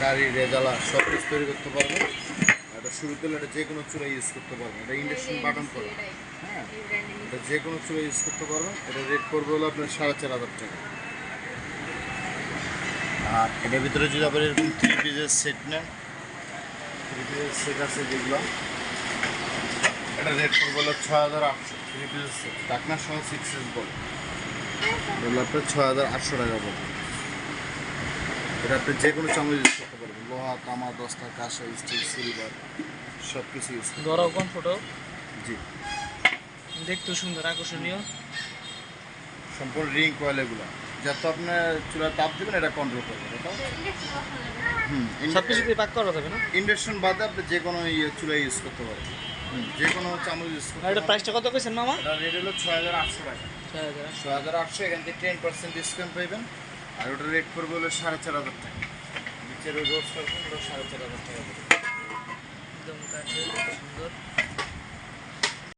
কারি রেজালা সব কিছু তৈরি করতে পারব। এটা শুরু করলে এটা যে কোনো চুলা ইউজ করতে পারবেন এটা ইন্ডাকশন বাটন করা। হ্যাঁ এটা যে কোনো চুলা ইউজ করতে পারবেন এটা রেট পড়বে হলো আপনার সাড়ে চার হাজার টাকা। আর এটার ভিতরে যদি আপনার এরকম থ্রি পিসের সেট নেন থ্রি পিসের সেট আছে যেগুলো এটা রেট পড়বে হলো ছয় হাজার আটশো। থ্রি পিসের সেট ডাকনার সহ সিক্স বলে। আপনার ছয় হাজার আটশো টাকা পড়বে এটা আপনি যে কোনো চামচ ইউজ করতে পারবেন। লোহা তামা দস্তা কাঁসা স্টিল সিলভার সব কিছু ইউজ ধরাও কোন ফটো জি। দেখতে সুন্দর আকর্ষণীয়। সম্পূর্ণ রিং কয়েল এগুলো। যত আপনার চুলা তাপ দেবেন এটা কন্ট্রোল করবে হুম সব কিছু দিয়ে পাক করা যাবে না? ইন্ডাকশন বাদে আপনি যে কোনো ইয়ে চুলা ইউজ করতে পারবেন। যে কোনো চামচ ইউজ করতে এটা প্রাইসটা কত কইছেন মামা? এটা রেট হলো ছয় হাজার আটশো টাকা। ছয় হাজার আটশো। এখান থেকে টেন পার্সেন্ট ডিসকাউন্ট পাইবেন। আর ওটা রেট পড়বে হলো সাড়ে চার হাজার টাকা। নিচের ওই রোজ সাড়ে চার হাজার টাকা